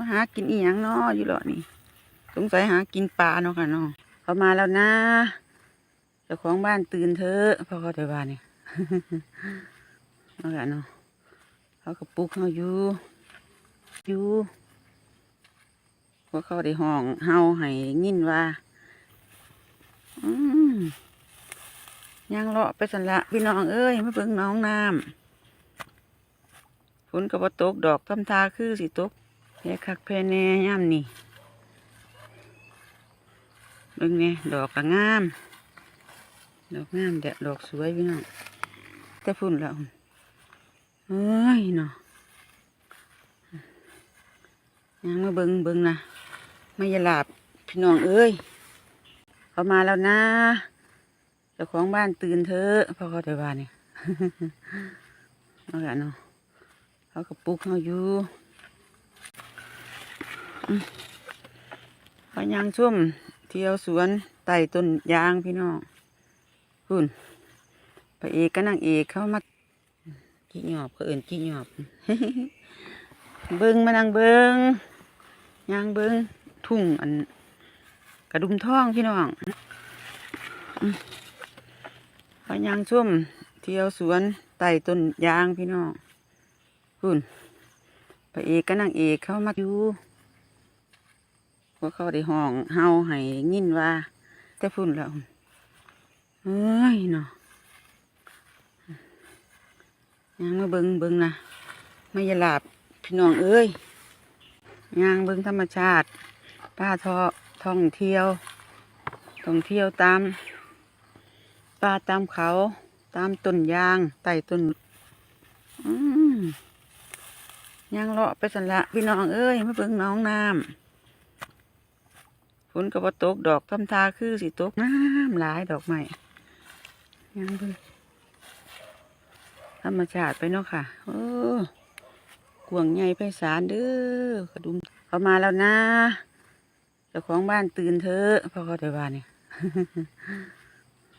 เขาหากินอีหยังเนาะอยู่หรอนี่ สงสัยหากินปลาเนาะค่ะเนาะเขามาแล้วนะเจ้าของบ้านตื่นเถอะเพอเขาแต่บ้านนี่เนาะค่ะเนาะเขาก็ปลุกเขาอยู่อยู่เพราเขาได้ห้องเฮาให้ยินว่าอืมยังเลาะไปสันละพี่น้องเอ้ยมาเบิ่งน้องน้ำฝนก็บ่ตกดอกทำทาคือสิตก แค่คักแพ่แน่ย่ำนี่เบิ่งเนี่ยดอกก็งาม ดอกงามแดดดอกสวยพี่น้องแต่ฝุ่นแล้วเอ้ยเนาะยังมาเบิ่งเบิ่งนะไม่ยาหลาบพี่น้องเอ้ยเขามาแล้วนะเจ้าของบ้านตื่นเถอะเพอเขาแต่บ้านนี่เอาละเนาะเขาก็ปลุกเขาอยู่ อืมเขายางชุ่มเที่ยวสวนไต่ต้นยางพี่น้องคุณพระเอกกับนางเอกเขามากี่หยอบเขาเอื่นกี่หยอบเบิงมานังเบิงยางเบิงทุ่งอัน กระดุมท่องพี่น้องพายางชุ่มเที่ยวสวนไต่ต้นยางพี่น้องคุณพระเอกกับนางเอกเขามาอยู่ ว่าเขาได้ห้องเฮาให้ยินว่า แต่พุ่นแล้วเอ้ยเนาะยังมาเบิงเบิงนะไม่ยาหลาบพี่น้องเอ้ยยางเบิงธรรมชาติ ป้าทอท่องเที่ยวท่องเที่ยวตามป่าตามเขา ตามต้นยางไต่ต้นยางเลาะไปสันละพี่น้องเอ้ยมาเบิงน้องน้ำ ฝนก็บ่ตกดอกทำทาคือสิตกน้ำหลายดอกไม้ยางเบิ่งธรรมชาติไปเนาะค่ะโอ้กวงใหญ่ไปสารเด้อกระดุมเขามาแล้วนะเจ้าของบ้านตื่นเถอะเพอเขาแต่บ้านนี่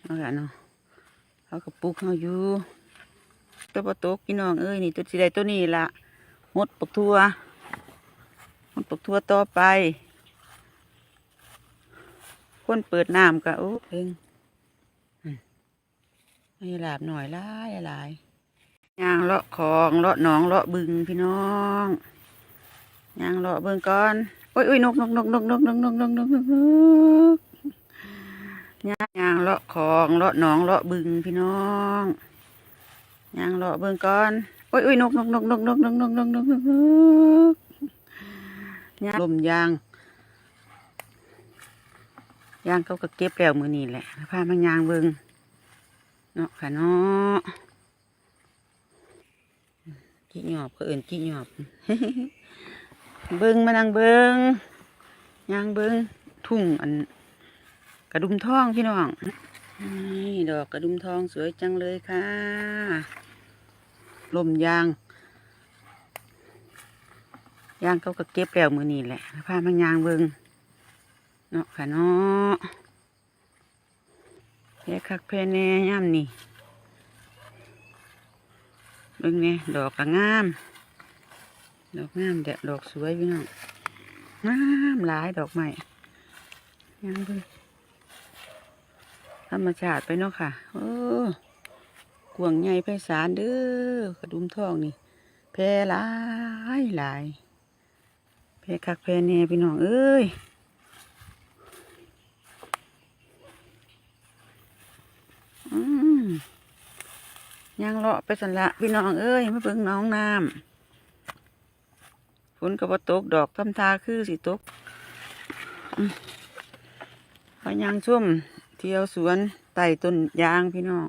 เอาละเนาะเขาก็ปลุกเขาอยู่ตัวปตกพี่น้องเอ้ยนี่ตัวสีใดตัวนี้ละมดปักทัวมดปักทัวต่อไป คนเปิดน้ำก็โอ้เพิ่งอืมให้หลาบหน่อยหลายหลายยางเลาะคลองเลาะหนองเลาะบึงพี่น้องยางเลาะเบิ่งก่อนโอ้ยโอ้ยนกนกนกนกนกนกนกนกนกนกนกย่างย่างเลาะคลองเลาะหนองเลาะบึงพี่น้องย่างเลาะเบิ่งก่อนโอ้ยโอ้ยนกนกนกนกนกนกนกนกนกนกนกย่างลมยาง ยางเขาก็เก็บแล้วมือนี่แหละพามันยางเบิ่งเนาะค่ะเนาะกี่หยอบเขาเอื่นกี่หยอบเบิ้งมานังเบิ้งยางเบิ้งทุ่งอัน กระดุมทองพี่น้องนี่ดอกกระดุมทองสวยจังเลยค่ะลมยางยางเขาก็เก็บแล้วมือนี่แหละพามันยางเบิ้ง เนาะค่ะเนาะแค่คักแพ่แน่ย่ำนี่เบิ้งเนี่ยดอกกระงาม ดอกงามแดดดอกสวยพี่น้องงามหลายดอกใหม่ยังเบิ่งธรรมชาติไปเนาะค่ะโอ้กวงใหญ่ไพศาลเด้อกระดุมทองนี่แพรหลายหลายแพรคักแพรแน่พี่น้องเอ้ย ยังเลาะไปสันละพี่น้องเอ้ยมาเบิ่งน้องน้ำฝนก็บ่ตกดอกทำทาคือสิตกอืมเขายางชุ่มเที่ยวสวนไต่ต้นยางพี่น้อง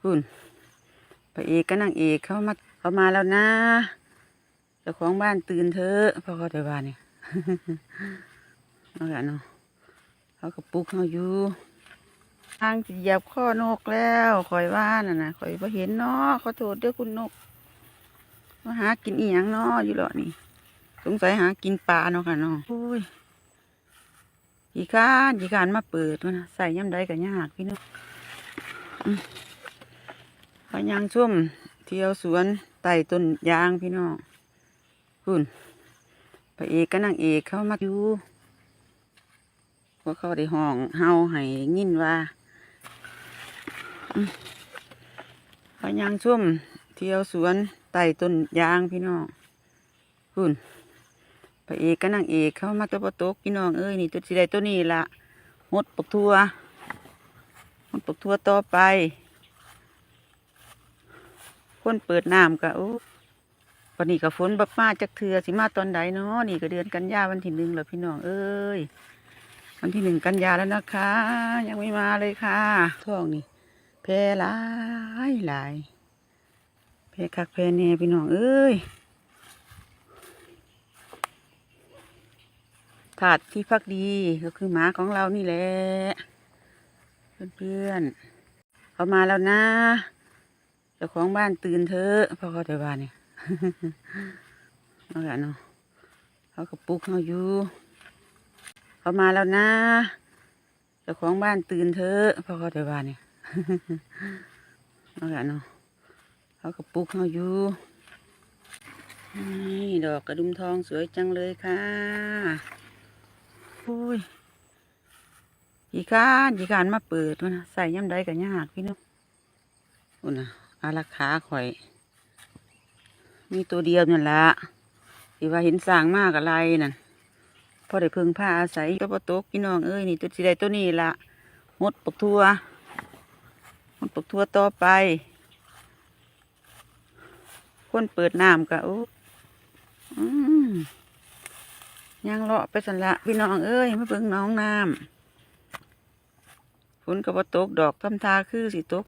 คุณพระเอกกับนางเอกเขามาเขามาแล้วนะเจ้าของบ้านตื่นเถอะเพอเขาแต่บ้านนี่เอาละเนาะเขาก็ปลุกเขาอยู่ ทางเหยียบข้อนกแล้วคอยว่าน่ะนะคอยพอเห็นเนาะขอโทษเด้อคุณนกมาหากินอีหยังเนาะอยู่หรอนี่ สงสัยหากินปลาเนาะค่ะเนาะโอ้ยขี่ข้านขี่ข้านมาเปิดนะใส่ย่ำใดกับยากพี่น้องอืมพยางชุ่มเที่ยวสวนไต่ต้นยางพี่น้องคุณพระเอกกับนางเอกเขามาอยู่พวกเขาได้ห้องเฮาให้ยินว่า อืมเขายางชุ่มเที่ยวสวนไต่ต้นยางพี่น้องคุณพระเอกกับนางเอกเขามาตัวประตกพี่น้องเอ้ยนี่ตัวสีใดตัวนี้ละหดปกทัวหดปกทัวต่อไปคนเปิดน้ำก็โอ้วันนี้ก็ฝนบักมาจากเถือสิมาตอนใดเนาะนี่ก็เดือนกันยาวันที่หนึ่งแล้วพี่น้องเอ้ยวันที่หนึ่งกันยาแล้วนะคะ ยังไม่มาเลยค่ะท้องนี่ แพร่หลายหลายแพร่คักแพร่แน่พี่น้องเอ้ยถาดที่พักดีก็คือหมาของเรานี่แหละเพื่อนๆเขามาแล้วนะเจ้าของบ้านตื่นเถอะพราะเขาแต่บ้านเนี่ยเอาละเนาะเขาก็ปลุกเขาอยู่เขามาแล้วนะเจ้าของบ้านตื่นเถอะพราะเขาแต่บ้านเนี่ย เอาละเนาะเขาก็ปลุกเขาอยู่นี่ดอกกระดุมทองสวยจังเลยค่ะโอ้ยยีการยีการมาเปิดวะนะใส่ย่ำใดกันยากพี่น้องอุ่นนะอาราคาข่อย มีตัวเดียวนั่นละทีว่าเห็นสางมากอะไรนั่นพอได้พิ่งผ้าอาศัยตัวปตกพี่น้องเอ้ยนี่ตัวสีใดตัวนี้ละหดปกทัว หดปกทัวต่อไป คนเปิดน้ำกะโอ้อืมยังเลาะไปสันละพี่น้องเอ้ยมาเบิ่งน้องน้ำฝนกับตกดอกทำทาคือสิตก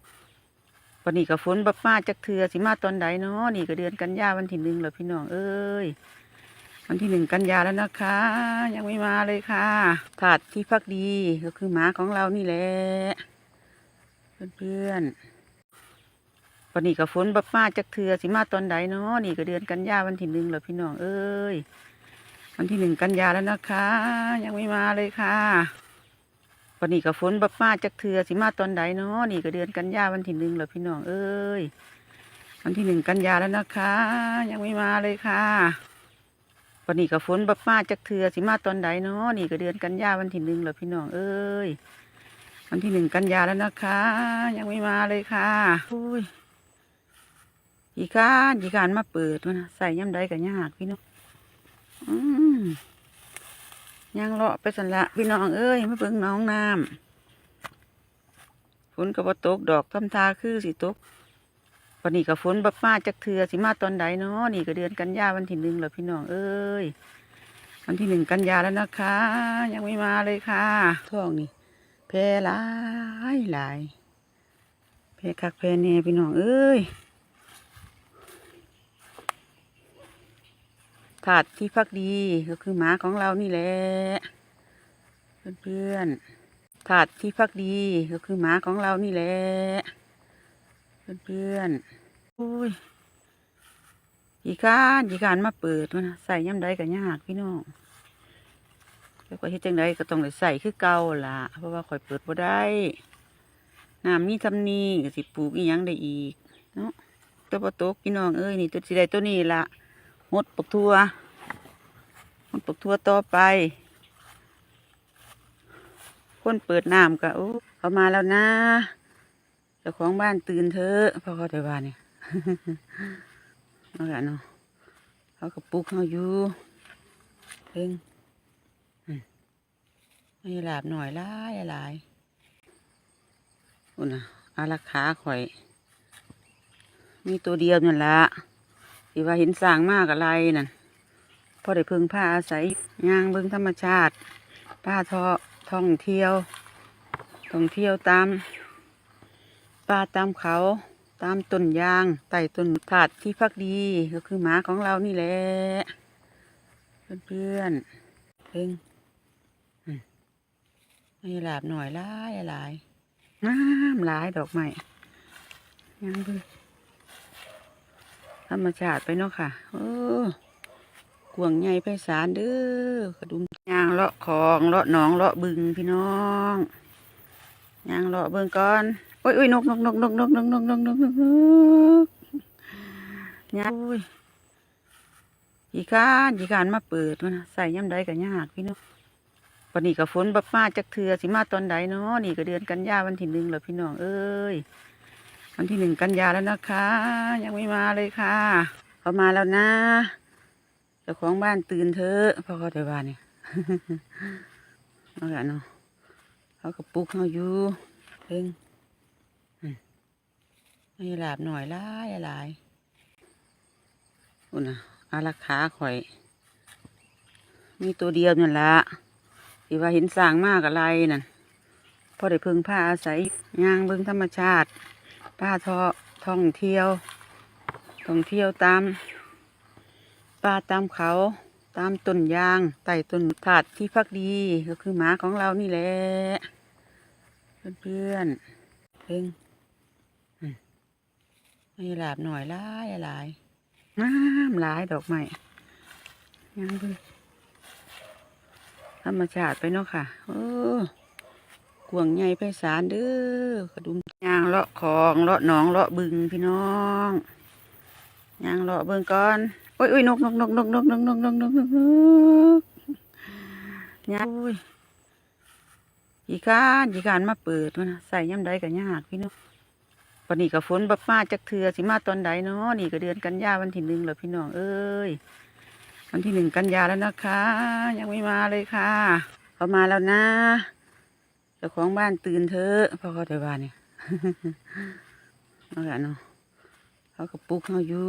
วันนี้ก็ฝนบักมาจากเถือสิมาตอนใดเนาะนี่ก็เดือนกันยาวันที่หนึ่งแล้วพี่น้องเอ้ยวันที่หนึ่งกันยาแล้วนะคะ ยังไม่มาเลยค่ะถาดที่พักดีก็คือหมาของเรานี่แหละ เพื่อนๆวันนี้ก็ฝนบักมาจากเถือสิมาตอนใดเนาะนี่ก็เดือนกันยาวันที่หนึ่งแล้วพี่น้องเอ้ยวันที่หนึ่งกันยาแล้วนะคะ ยังไม่มาเลยค่ะวันนี้ก็ฝนบักมาจากเถือสิมาตอนใดเนาะนี่ก็เดือนกันยาวันที่หนึ่งแล้วพี่น้องเอ้ยวันที่หนึ่งกันยาแล้วนะคะ ยังไม่มาเลยค่ะวันนี้ก็ฝนบักมาจากเถือสิมาตอนใดเนาะนี่ก็เดือนกันยาวันที่หนึ่งแล้วพี่น้องเอ้ย วันที่หนึ่งกันยาแล้วนะคะ ยังไม่มาเลยค่ะโอ้ยยีการยีการมาเปิดนะใส่ย่ำใดกันยากพี่น้องอืมยังเลาะไปสันละพี่น้องเอ้ยมาเบิ่งน้องน้ำฝนกับตกดอกทำทาคือสิตกวันนี้ก็ฝนบักมาจากเถือสิมาตอนใดเนาะนี่ก็เดือนกันยาวันที่หนึ่งแล้วพี่น้องเอ้ยวันที่หนึ่งกันยาแล้วนะคะ ยังไม่มาเลยค่ะท้องนี่ แพร่หลายหลายแพร่คักแพร่แน่พี่น้องเอ้ยถาดที่พักดีก็คือหมาของเรานี่แหละเพื่อนๆถาดที่พักดีก็คือหมาของเรานี่แหละเพื่อนๆโอ้ยยีการยีการมาเปิดวะนะใส่ย่ำใดกันยากพี่น้อง แล้วก็เฮ็ดจังใดก็ต้องได้ใส่คือเก่าล่ะ เพราะว่าข่อยเปิดบ่ได้น้ำมีทำนีก็สิปลูกอีหยังได้อีกเนาะตัวปตกพี่น้องเอ้ยนี่ตัวสีใดตัวนี้ล่ะหดปกทัวหดปกทัวต่อไป คนเปิดน้ำก็โอ้เขามาแล้วนะเจ้าของบ้านตื่นเถอะพราะเขาแต่บ้านเนี่ยเอาละเนาะเขาก็ปลุกเขาอยู่เพิ่ง ให้หลาบหน่อยหลายหลายอุ่นนะอาราคาข่อย มีตัวเดียวนั่นละที่ว่าเห็นสร้างมากอะไรนั่นพอได้พึ่งผ้าอาศัยย่างเบิ่งธรรมชาติป้าทอท่องเที่ยวท่องเที่ยวตามป่าตามเขาตามต้นยางไต่ต้นถาดที่พักดีก็คือหมาของเรานี่แหละเพื่อนๆเพ่ง ให้หลาบหน่อยหลายหลายงามหลายดอกไม้ยังเพิ่งธรรมชาติไปเนาะค่ะโอ้กวางใหญ่ไปสารเด้อกระดุมยางเลาะของเลาะหนองเลาะบึงพี่น้องยางเลาะเบิ่งก่อนโอ้ยโอ้ยนกนกนกนกนกนกนกนกนกนกนกยางโอ้ยอีกานอีกานมาเปิดวะนะใส่ย่ำใดก็ยากพี่น้อง วันนี้ก็ฝนบัมาจากเถือสิมาตอนใดเนาะนี่ก็เดือนกันยาวันที่หนึ่งแล้วพี่น้องเอ้ยวันที่หนึ่งกันยาแล้วนะคะ ยังไม่มาเลยค่ะเขามาแล้วนะเจ้าของบ้านตื่นเถอะพ่อเขาแต่บ้านนี่เอาละเนาะเขาก็ปลุกเขาอยู่เพิ่งอืมให้หลาบหน่อยลายหลายอุ่นนะอาราคาข่อย มีตัวเดียวนั่นละ ที่ว่าเห็นสร้างมากอะไรนั่นพอได้พึ่งผ้าอาศัยย่างเบิ่งธรรมชาติป้าทอท่องเที่ยว ท่องเที่ยวตามป่าตามเขาตามต้นยางไต่ต้นถาดที่พักดีก็คือหมาของเรานี่แหละเพื่อนๆเพิ่งอืมให้หลาบหน่อยหลายหลายงามหลายดอกไม้ย่างเบิ่ง รรมชาติไปเนาะค่ะเออกวงใหญ่ไพศาลเด้อกระดุมยางเลาะคลองเลาะหนองเลาะบึงพี่น้องยางเลาะเบิ่งก่อนโอ้ยโอ้ยนกนกนกนกนกนกนกนกนกนกนกยางโอ้ยอีกานอีกานมาเปิดนะใส่ย่ำใดก็ยากพี่น้องวันนี้ก็ฝนบัมาจากเถือสิมาตอนใดเนาะนี่ก็เดือนกันยาวันที่หนึ่งแล้วพี่น้องเอ้ย วันที่หนึ่งกันยาแล้วนะคะ ยังไม่มาเลยค่ะเขามาแล้วนะเจ้าของบ้านตื่นเถอะพ่อเขาแต่บ้านเนี่ยน่าละเนาะเขาก็ปลุกเขาอยู่